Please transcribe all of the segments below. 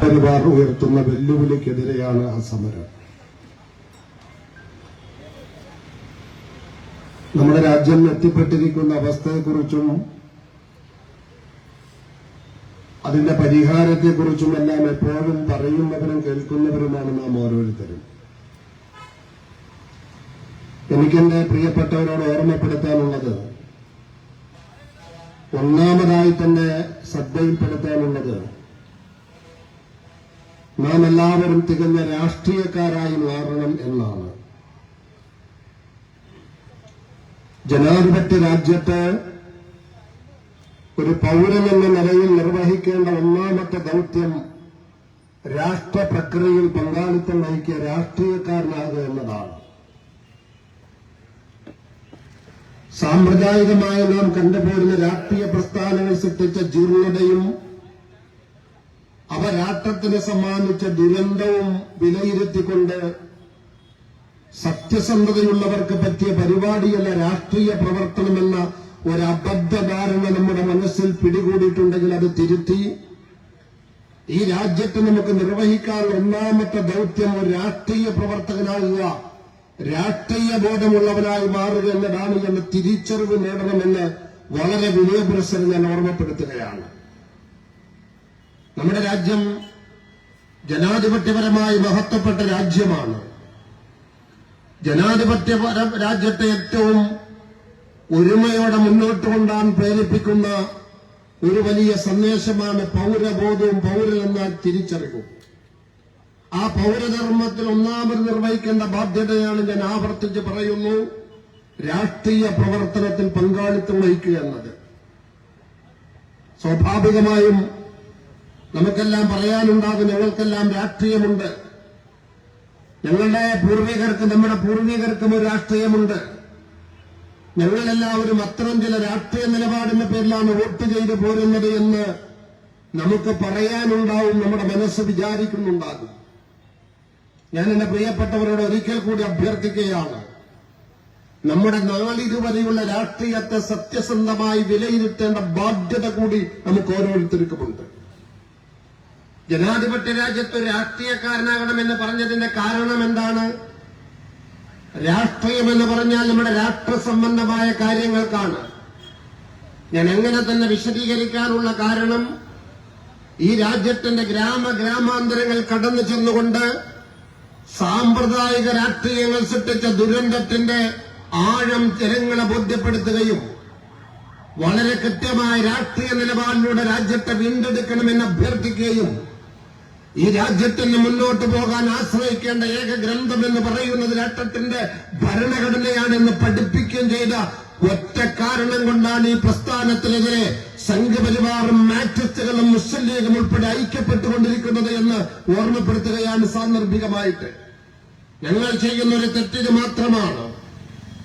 പരിവാർ ഉയർത്തുന്ന വെല്ലുവിളിക്കെതിരെയാണ് ആ സമരം. നമ്മുടെ രാജ്യം എത്തിപ്പെട്ടിരിക്കുന്ന അവസ്ഥയെക്കുറിച്ചും അതിന്റെ പരിഹാരത്തെക്കുറിച്ചും എല്ലാം എപ്പോഴും പറയുന്നവരും കേൾക്കുന്നവരുമാണ് നാം ഓരോരുത്തരും. എനിക്കെന്റെ പ്രിയപ്പെട്ടവരോട് ഓർമ്മപ്പെടുത്താനുള്ളത് ഒന്നാമതായി തന്നെ ശ്രദ്ധയിൽപ്പെടുത്താനുള്ളത് നാം എല്ലാവരും തികഞ്ഞ രാഷ്ട്രീയക്കാരായി മാറണം എന്നാണ്. ജനാധിപത്യ രാജ്യത്ത് ഒരു പൗരനെന്ന നിലയിൽ നിർവഹിക്കേണ്ട ഒന്നാമത്തെ ദൗത്യം രാഷ്ട്ര പ്രക്രിയയിൽ പങ്കാളിത്തം വഹിക്കുക രാഷ്ട്രീയക്കാരനാകുക എന്നതാണ്. സാമ്പ്രദായികമായി നാം കണ്ടുപോരുന്ന രാഷ്ട്രീയ പ്രസ്ഥാനങ്ങൾ സൃഷ്ടിച്ച ജീർണതയും അവ രാഷ്ട്രത്തിന് സമ്മാനിച്ച ദുരന്തവും വിലയിരുത്തിക്കൊണ്ട് സത്യസന്ധതയുള്ളവർക്ക് പറ്റിയ പരിപാടിയല്ല രാഷ്ട്രീയ പ്രവർത്തനമെന്ന ഒരു അബദ്ധധാരണ നമ്മുടെ മനസ്സിൽ പിടികൂടിയിട്ടുണ്ടെങ്കിൽ അത് തിരുത്തി. ഈ രാജ്യത്ത് നമുക്ക് നിർവഹിക്കാൻ ഒന്നാമത്തെ ദൗത്യം ഒരു രാഷ്ട്രീയ പ്രവർത്തകനാകുക. രാഷ്ട്രീയ ബോധമുള്ളവനായി മാറുക എന്നതാണ് എന്ന തിരിച്ചറിവ് നേടണമെന്ന് വളരെ വിനയപുരസ്സരം ഞാൻ ഓർമ്മപ്പെടുത്തുകയാണ്. നമ്മുടെ രാജ്യം ജനാധിപത്യപരമായി മഹത്വപ്പെട്ട രാജ്യമാണ്. ജനാധിപത്യ രാജ്യത്തെ ഏറ്റവും ഒരുമയോടെ മുന്നോട്ട് കൊണ്ടാൻ പ്രേരിപ്പിക്കുന്ന ഒരു വലിയ സന്ദേശമാണ് പൗരബോധവും പൗരൻ എന്നാൽ തിരിച്ചറിവും. ആ പൗരധർമ്മത്തിൽ ഒന്നാമത് നിർവഹിക്കേണ്ട ബാധ്യതയാണ് ഞാൻ ആവർത്തിച്ച് പറയുന്നു രാഷ്ട്രീയ പ്രവർത്തനത്തിൽ പങ്കാളിത്തം വഹിക്കുക എന്നത്. സ്വാഭാവികമായും നമുക്കെല്ലാം പറയാനുണ്ടാകും ഞങ്ങൾക്കെല്ലാം രാഷ്ട്രീയമുണ്ട്. ഞങ്ങളുടെ പൂർവികർക്ക് നമ്മുടെ പൂർവികർക്കും ഒരു രാഷ്ട്രീയമുണ്ട്. ഞങ്ങളെല്ലാവരും അത്തരം ചില രാഷ്ട്രീയ നിലപാടിന്റെ പേരിലാണ് വോട്ട് ചെയ്തു പോരുന്നത് എന്ന് നമുക്ക് പറയാനുണ്ടാവും നമ്മുടെ മനസ്സ് വിചാരിക്കുന്നുണ്ടാകും. ഞാൻ എന്റെ പ്രിയപ്പെട്ടവരോട് ഒരിക്കൽ കൂടി അഭ്യർത്ഥിക്കുകയാണ്. നമ്മുടെ നാളിതുവരെയുള്ള രാഷ്ട്രീയത്തെ സത്യസന്ധമായി വിലയിരുത്തേണ്ട ബാധ്യത കൂടി നമുക്ക് ഓരോരുത്തർക്കുമുണ്ട്. ജനാധിപത്യ രാജ്യത്ത് രാഷ്ട്രീയക്കാരനാകണമെന്ന് പറഞ്ഞതിന്റെ കാരണം എന്താണ്? രാഷ്ട്രീയം എന്ന് പറഞ്ഞാൽ നമ്മുടെ രാഷ്ട്ര സംബന്ധമായ കാര്യങ്ങൾക്കാണ്. ഞാൻ എങ്ങനെ തന്നെ വിശദീകരിക്കാനുള്ള കാരണം ഈ രാജ്യത്തിന്റെ ഗ്രാമ ഗ്രാമാന്തരങ്ങൾ കടന്നു ചെന്നുകൊണ്ട് സാമ്പ്രദായിക രാഷ്ട്രീയങ്ങൾ സൃഷ്ടിച്ച ദുരന്തത്തിന്റെ ആഴം ജനങ്ങളെ ബോധ്യപ്പെടുത്തുകയും വളരെ കൃത്യമായ രാഷ്ട്രീയ നിലപാടിലൂടെ രാജ്യത്തെ വീണ്ടെടുക്കണമെന്ന് അഭ്യർത്ഥിക്കുകയും ഈ രാജ്യത്തിന് മുന്നോട്ട് പോകാൻ ആശ്രയിക്കേണ്ട ഏക ഗ്രന്ഥം എന്ന് പറയുന്നത് രാഷ്ട്രത്തിന്റെ ഭരണഘടനയാണെന്ന് പഠിപ്പിക്കുകയും ചെയ്ത ഒറ്റ കാരണം കൊണ്ടാണ് ഈ പ്രസ്ഥാനത്തിനെതിരെ സംഘപരിവാറും മാറ്റിസ്റ്റുകളും മുസ്ലിം ലീഗും ഉൾപ്പെടെ ഐക്യപ്പെട്ടുകൊണ്ടിരിക്കുന്നത് എന്ന് ഓർമ്മപ്പെടുത്തുകയാണ് സാന്ദർഭികമായിട്ട്. ഞങ്ങൾ ചെയ്യുന്ന ഒരു തെറ്റിന് മാത്രമാണ്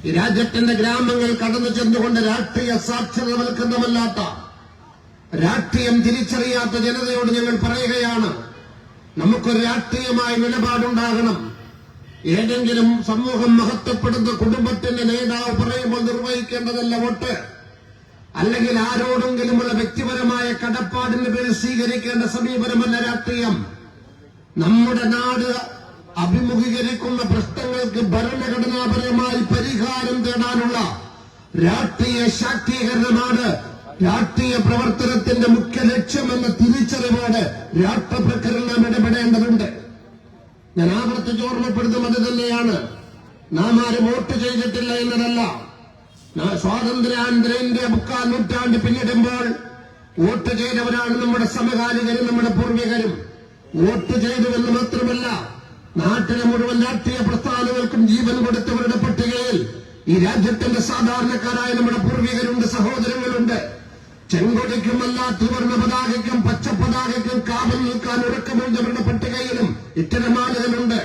ഈ രാജ്യത്തിന്റെ ഗ്രാമങ്ങൾ കടന്നു ചെന്നുകൊണ്ട് രാഷ്ട്രീയ സാക്ഷരതവൽക്കരണമല്ലാത്ത രാഷ്ട്രീയം തിരിച്ചറിയാത്ത ജനതയോട് ഞങ്ങൾ പറയുകയാണ്. നമുക്കൊരു രാഷ്ട്രീയമായ നിലപാടുണ്ടാകണം. ഏതെങ്കിലും സമൂഹം മഹത്വപ്പെടുന്ന കുടുംബത്തിന്റെ നേതാവ് പറയുമ്പോൾ നിർവഹിക്കേണ്ടതല്ല വോട്ട്. അല്ലെങ്കിൽ ആരോടെങ്കിലുമുള്ള വ്യക്തിപരമായ കടപ്പാടിന്റെ പേരിൽ സ്വീകരിക്കേണ്ട സമീപനമല്ല രാഷ്ട്രീയം. നമ്മുടെ നാട് അഭിമുഖീകരിക്കുന്ന പ്രശ്നങ്ങൾക്ക് ഭരണഘടനാപരമായി പരിഹാരം തേടാനുള്ള രാഷ്ട്രീയ ശാക്തീകരണമാണ് രാഷ്ട്രീയ പ്രവർത്തനത്തിന്റെ മുഖ്യ ലക്ഷ്യമെന്ന തിരിച്ചറിവോടെ രാഷ്ട്രപ്രകരണം ഞാൻ ആവർത്തിച്ച് ഓർമ്മപ്പെടുത്തും അത് തന്നെയാണ്. നാം ആരും വോട്ട് ചെയ്തിട്ടില്ല എന്നതല്ല. ഇന്ത്യ മുക്കാൽ നൂറ്റാണ്ട് പിന്നിടുമ്പോൾ വോട്ട് ചെയ്തവരാണ് നമ്മുടെ സമകാലികരും നമ്മുടെ പൂർവികരും. വോട്ട് ചെയ്തുവെന്ന് മാത്രമല്ല നാട്ടിലെ മുഴുവൻ രാഷ്ട്രീയ പ്രസ്ഥാനങ്ങൾക്കും ജീവൻ കൊടുത്തവരുടെ പട്ടികയിൽ ഈ രാജ്യത്തിന്റെ സാധാരണക്കാരായ നമ്മുടെ പൂർവികരുണ്ട് സഹോദരങ്ങളുണ്ട്. ചെങ്കൊടിക്കുമല്ല വർണ പതാകയ്ക്കും പച്ച പതാകയ്ക്കും കാവൽ നിൽക്കാൻ ഉറക്കമുള്ളവരുടെ പട്ടികയിലും. ഇത്തരം ആളുകളുണ്ട്.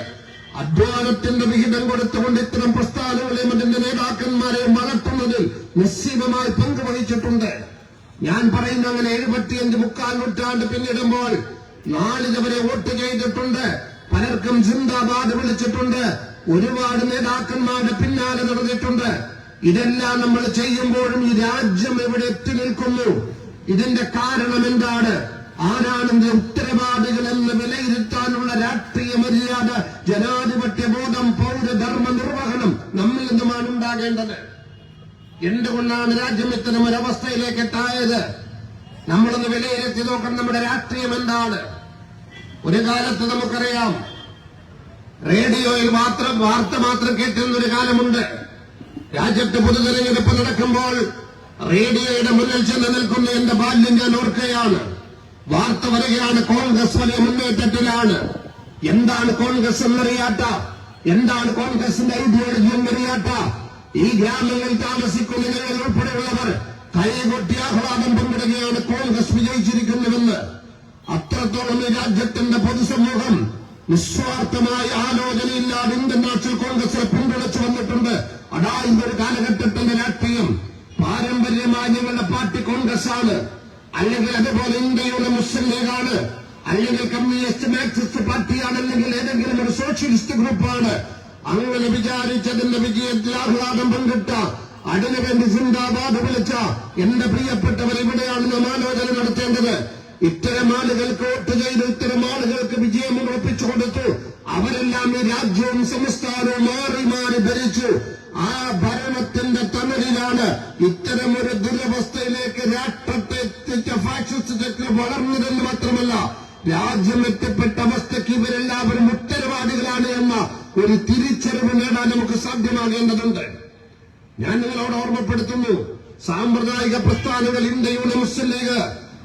അധ്വാനത്തിന്റെ വിഹിതം കൊടുത്തുകൊണ്ട് ഇത്തരം പ്രസ്ഥാനങ്ങളെയും അതിന്റെ നേതാക്കന്മാരെയും വളർത്തുന്നതിൽ നിസ്സീമമായി പങ്കുവഹിച്ചിട്ടുണ്ട്. ഞാൻ പറയുന്ന അങ്ങനെ എഴുപത്തിയഞ്ച് മുക്കാൽ നൂറ്റാണ്ട് പിന്നിടുമ്പോൾ നാളിതുവരെ വോട്ട് ചെയ്തിട്ടുണ്ട്. പലർക്കും സിന്ദാബാദ് വിളിച്ചിട്ടുണ്ട്. ഒരുപാട് നേതാക്കന്മാരുടെ പിന്നാലെ നടന്നിട്ടുണ്ട്. ഇതെല്ലാം നമ്മൾ ചെയ്യുമ്പോഴും ഈ രാജ്യം എവിടെ എത്തി നിൽക്കുന്നു. ഇതിന്റെ കാരണം എന്താണ്? ആരാണ് ഉത്തരവാദികൾ എന്ന് വിലയിരുത്താനുള്ള രാഷ്ട്രീയ മര്യാദ ജനാധിപത്യ ബോധം പൗരധർമ്മ നിർവഹണം നമ്മിൽ നിന്നുമാണ് ഉണ്ടാകേണ്ടത്. എന്തുകൊണ്ടാണ് രാജ്യം ഇത്തരം ഒരവസ്ഥയിലേക്ക് എത്തായത്? നമ്മളൊന്ന് വിലയിരുത്തി നോക്കണം നമ്മുടെ രാഷ്ട്രീയം എന്താണ്. ഒരു കാലത്ത് നമുക്കറിയാം റേഡിയോയിൽ മാത്രം വാർത്ത മാത്രം കേട്ടിരുന്നൊരു കാലമുണ്ട്. രാജ്യത്ത് പൊതുതെരഞ്ഞെടുപ്പ് നടക്കുമ്പോൾ റേഡിയോയുടെ മുന്നിൽ ചെന്ന് നിൽക്കുന്ന എന്റെ ബാല്യം ഞാൻ ഓർക്കുകയാണ്. വാർത്ത വരികയാണ് കോൺഗ്രസ് വലിയ മുന്നേറ്റത്തിലാണ്. എന്താണ് കോൺഗ്രസ് എന്നറിയാത്ത? എന്താണ് കോൺഗ്രസിന്റെ ഐഡിയോളജി എന്നറിയാത്ത? ഈ ഗ്രാമങ്ങളിൽ താമസിക്കുന്ന ഞങ്ങൾ ഉൾപ്പെടെയുള്ളവർ കൈകൊട്ടി ആഹ്ലാദം പങ്കിടുകയാണ് കോൺഗ്രസ് വിജയിച്ചിരിക്കുന്നുവെന്ന് അത്രത്തോളം ഈ രാജ്യത്തിന്റെ പൊതുസമൂഹം നിസ്വാർത്ഥമായ ആലോചനയില്ലാതെ ഇന്ത്യൻ നാഷണൽ കോൺഗ്രസിനെ പിന്തുണച്ചു വന്നിട്ടുണ്ട്. അടാ ഒരു കാലഘട്ടത്തിന്റെ രാഷ്ട്രീയം പാരമ്പര്യമായി ഞങ്ങളുടെ പാർട്ടി കോൺഗ്രസ് ആണ് അല്ലെങ്കിൽ അതുപോലെ ഇന്ത്യയുടെ മുസ്ലിം ലീഗാണ്. അല്ലെങ്കിൽ കമ്മ്യൂണിസ്റ്റ് മാർക്സിസ്റ്റ് പാർട്ടിയാണ്. അല്ലെങ്കിൽ ഏതെങ്കിലും ഒരു സോഷ്യലിസ്റ്റ് ഗ്രൂപ്പാണ്. അങ്ങനെ വിചാരിച്ചതിന്റെ വിജയത്തിൽ ആഹ്ലാദം പങ്കിട്ട അതിനുവേണ്ടി സിന്ദാബാദ് വിളിച്ച എന്റെ പ്രിയപ്പെട്ടവർ ഇവിടെയാണ് നാം നടത്തേണ്ടത്. ഇത്തരം ആളുകൾക്ക് വോട്ട് ചെയ്ത് ഇത്തരം ആളുകൾക്ക് വിജയം ഉറപ്പിച്ചു കൊടുത്തു അവരെല്ലാം ഈ രാജ്യവും സംസ്ഥാനവും മാറി മാറി ഭരിച്ചു. ആ ഭരണത്തിന്റെ തണലിലാണ് ഇത്തരം ഒരു ദുരവസ്ഥയിലേക്ക് രാഷ്ട്രത്തെ എത്തിച്ച ഫാഷിസ്റ്റ് ചക്രം വളർന്നതെന്ന് മാത്രമല്ല രാജ്യം എത്തിപ്പെട്ട അവസ്ഥയ്ക്ക് ഇവരെല്ലാവരും ഉത്തരവാദികളാണ് എന്ന ഒരു തിരിച്ചറിവ് നേടാൻ നമുക്ക് സാധ്യമാകേണ്ടതുണ്ട്. ഞാൻ നിങ്ങളോട് ഓർമ്മപ്പെടുത്തുന്നു സാമ്പ്രദായിക പ്രസ്ഥാനങ്ങൾ ഇന്ത്യയുടെ മുസ്ലിം ലീഗ്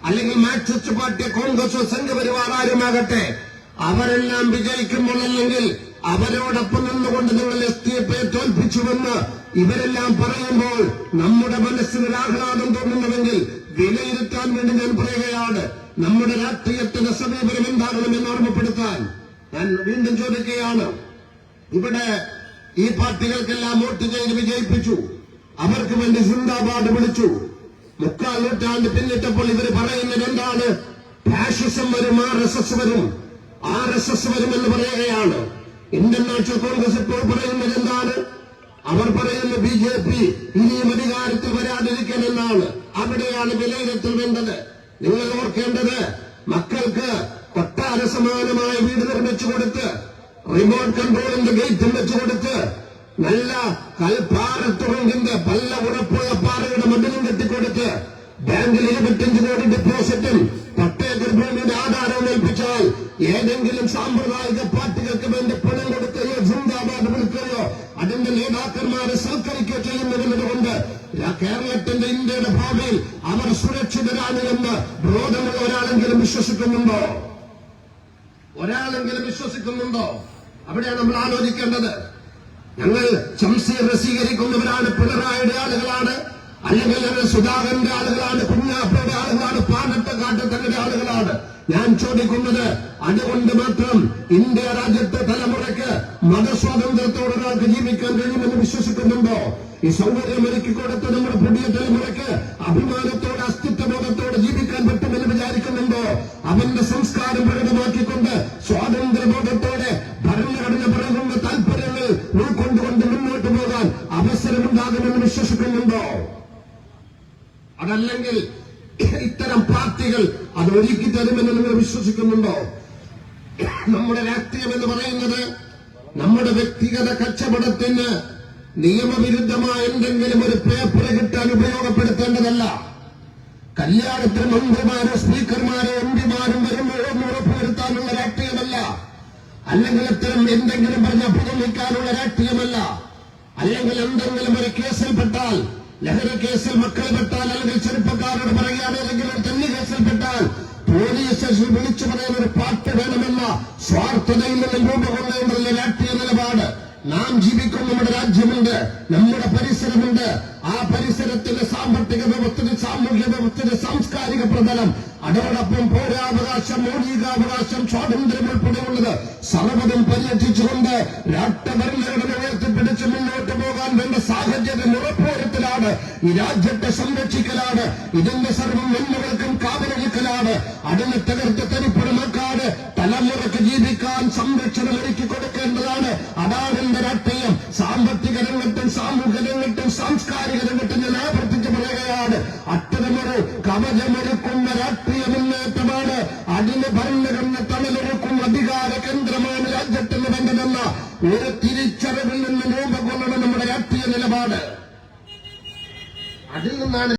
അല്ലെങ്കിൽ മാർക്സിസ്റ്റ് പാർട്ടി കോൺഗ്രസോ സംഘപരിവാർ ആരുമാകട്ടെ അവരെല്ലാം വിജയിക്കുമ്പോൾ അല്ലെങ്കിൽ അവരോടൊപ്പം നിന്നുകൊണ്ട് നിങ്ങൾ എസ് ഡി എഫ് തോൽപ്പിച്ചുവെന്ന് ഇവരെല്ലാം പറയുമ്പോൾ നമ്മുടെ മനസ്സിന് ഒരാഹ്ലാദം തോന്നുന്നുവെങ്കിൽ വിലയിരുത്താൻ വേണ്ടി ഞാൻ പറയുകയാണ്. നമ്മുടെ രാഷ്ട്രീയത്തിന്റെ സമീപനം എന്താകണമെന്ന് ഓർമ്മപ്പെടുത്താൻ ഞാൻ വീണ്ടും ചോദിക്കുകയാണ്. ഇവിടെ ഈ പാർട്ടികൾക്കെല്ലാം വോട്ട് ചെയ്ത് വിജയിപ്പിച്ചു. അവർക്ക് വേണ്ടി സിന്ദാബാദ് വിളിച്ചു. മുക്കാൽ നൂറ്റാണ്ട് പിന്നിട്ടപ്പോൾ ഇവർ പറയുന്നത് എന്താണ്? ഫാഷിസം വരും ആർ എസ് എസ് വരും. ആർ എസ് എസ് വരും എന്ന് പറയുകയാണ്. ഇന്ത്യൻ നാഷണൽ കോൺഗ്രസ് ഇപ്പോൾ പറയുന്നത് എന്താണ്? അവർ പറയുന്നു ബി ജെ പി ഇനിയും അധികാരത്തിൽ വരാതിരിക്കണമെന്നാണ് അവിടെയാണ് വിലയിരുത്തൽ വേണ്ടത്. നിങ്ങൾ ഓർക്കേണ്ടത് മക്കൾക്ക് കൊട്ടാര സമാനമായ വീട് നിർമ്മിച്ചു കൊടുത്ത് റിമോട്ട് കൺട്രോളിന്റെ ഗേറ്റ് വെച്ചു കൊടുത്ത് നല്ല കൽപ്പാറത്തുറങ്കിന്റെ പല്ല ഉറപ്പുള്ള കെട്ടിക്കൊടുത്ത് ബാങ്കിൽ ഇരുപത്തിയഞ്ച് കോടി ഡെപ്പോസിറ്റും പട്ടേക്കർ ഭൂമിയുടെ ആധാരം ഏൽപ്പിച്ചാൽ ഏതെങ്കിലും സാമ്പ്രദായിക പാർട്ടികൾക്ക് വേണ്ടി പണം കൊടുക്കുകയോ ജിന്ദാബാദ് വിളിക്കുകയോ അതിന്റെ നേതാക്കന്മാരെ സൽക്കരിക്കുകയോ ചെയ്യുന്നതിനുകൊണ്ട് കേരളത്തിന്റെ ഇന്ത്യയുടെ ഭാവിയിൽ അവർ സുരക്ഷിതരാണ് എന്ന് ബോധമുള്ള ഒരാളെങ്കിലും വിശ്വസിക്കുന്നുണ്ടോ? ഒരാളെങ്കിലും വിശ്വസിക്കുന്നുണ്ടോ? അവിടെയാണ് നമ്മൾ ആലോചിക്കേണ്ടത്. ഞങ്ങൾ ശംസീർ സ്വീകരിക്കുന്നവരാണ് പിണറായിയുടെ ആളുകളാണ്. അല്ലെങ്കിൽ സുധാകരന്റെ ആളുകളാണ് കുഞ്ഞാപ്പയുടെ ആളുകളാണ് പാനട്ടക്കാട്ട് തങ്ങളുടെ ആളുകളാണ്. ഞാൻ ചോദിക്കുന്നത് അതുകൊണ്ട് മാത്രം ഇന്ത്യ രാജ്യത്തെ തലമുറയ്ക്ക് മതസ്വാതന്ത്ര്യത്തോടെ ഒരാൾക്ക് ജീവിക്കാൻ കഴിയുമെന്ന് വിശ്വസിക്കുന്നുണ്ടോ? ഈ സൗകര്യം ഒരുക്കി കൊടുത്ത് നമ്മുടെ പുതിയ തലമുറയ്ക്ക് അഭിമാനത്തോടെ അസ്തിത്വബോധത്തോടെ ജീവിക്കാൻ പറ്റുമെന്ന് വിചാരിക്കുന്നുണ്ടോ? അവന്റെ സംസ്കാരം പ്രകടമാക്കിക്കൊണ്ട് സ്വാതന്ത്ര്യബോധത്തോടെ ഭരണഘടന പറയുന്ന താല്പര്യങ്ങൾ ഉൾക്കൊണ്ടുകൊണ്ട് മുന്നോട്ട് പോകാൻ അവസരമുണ്ടാകുമെന്ന് വിശ്വസിക്കുന്നുണ്ടോ? അതല്ലെങ്കിൽ ഇത്തരം പാർട്ടികൾ അത് ഒരുക്കി തരുമെന്ന് നിങ്ങൾ വിശ്വസിക്കുന്നുണ്ടോ? നമ്മുടെ രാഷ്ട്രീയം എന്ന് പറയുന്നത് നമ്മുടെ വ്യക്തിഗത കച്ചവടത്തിന് നിയമവിരുദ്ധമായ എന്തെങ്കിലും ഒരു പേപ്പർ കിട്ടാൻ ഉപയോഗപ്പെടുത്തേണ്ടതല്ല. കല്യാണത്തിന് മന്ത്രിമാരും സ്പീക്കർമാരും എം പിമാരും വരുമ്പോഴൊന്നും ഉറപ്പുവരുത്താനുള്ള രാഷ്ട്രീയമല്ല. അല്ലെങ്കിൽ ഇത്തരം എന്തെങ്കിലും പറഞ്ഞ പുതുമിക്കാനുള്ള രാഷ്ട്രീയമല്ല. അല്ലെങ്കിൽ എന്തെങ്കിലും ഒരു കേസിൽപ്പെട്ടാൽ ലഹരി കേസിൽ മക്കൾ പെട്ടാൽ അല്ലെങ്കിൽ ചെറുപ്പക്കാരോട് പറയുകയാണ് അല്ലെങ്കിൽ ഒരു തെന്നി കേസിൽപ്പെട്ടാൽ പോലീസ് സ്റ്റേഷൻ വിളിച്ചു പറയാൻ ഒരു പാട്ട് വേണമെന്ന സ്വാർത്ഥതയിൽ നിന്ന് രൂപകൊള്ളേണ്ടതിലെ രാഷ്ട്രീയ നിലപാട് നാം ജീവിക്കുന്ന നമ്മുടെ രാജ്യമുണ്ട് നമ്മുടെ പരിസരമുണ്ട്. ആ പരിസരത്തിന്റെ സാമ്പത്തിക വ്യവസ്ഥയുടെ സാമൂഹ്യ വ്യവസ്ഥയുടെ സാംസ്കാരിക പ്രതലം അതോടൊപ്പം പൗരാവകാശം മൗലികാവകാശം സ്വാതന്ത്ര്യം ഉൾപ്പെടെയുള്ളത് സർവതും പരിരക്ഷിച്ചുകൊണ്ട് രാഷ്ട്രഭരണഘടന ഉയർത്തിപ്പിടിച്ച് മുന്നോട്ട് പോകാൻ വേണ്ട സാഹചര്യം ഉറപ്പുവരുത്തലാണ് ഈ രാജ്യത്തെ സംരക്ഷിക്കലാണ്. ഇതിന്റെ സർവം നന്മകൾക്കും കാവലൊരുക്കലാണ് അതിനെ തകർത്ത് തനിപ്പുറമക്കാട് തലമുറയ്ക്ക് ജീവിക്കാൻ സംരക്ഷണം ഒരുക്കി കൊടുക്കേണ്ടതാണ്. അതാണ് എന്റെ രാഷ്ട്രീയം. സാമ്പത്തിക രംഗത്തും സാമൂഹിക രംഗത്തും സാംസ്കാരിക രംഗത്തും ഞാൻ അതിൽ നിന്നാണ്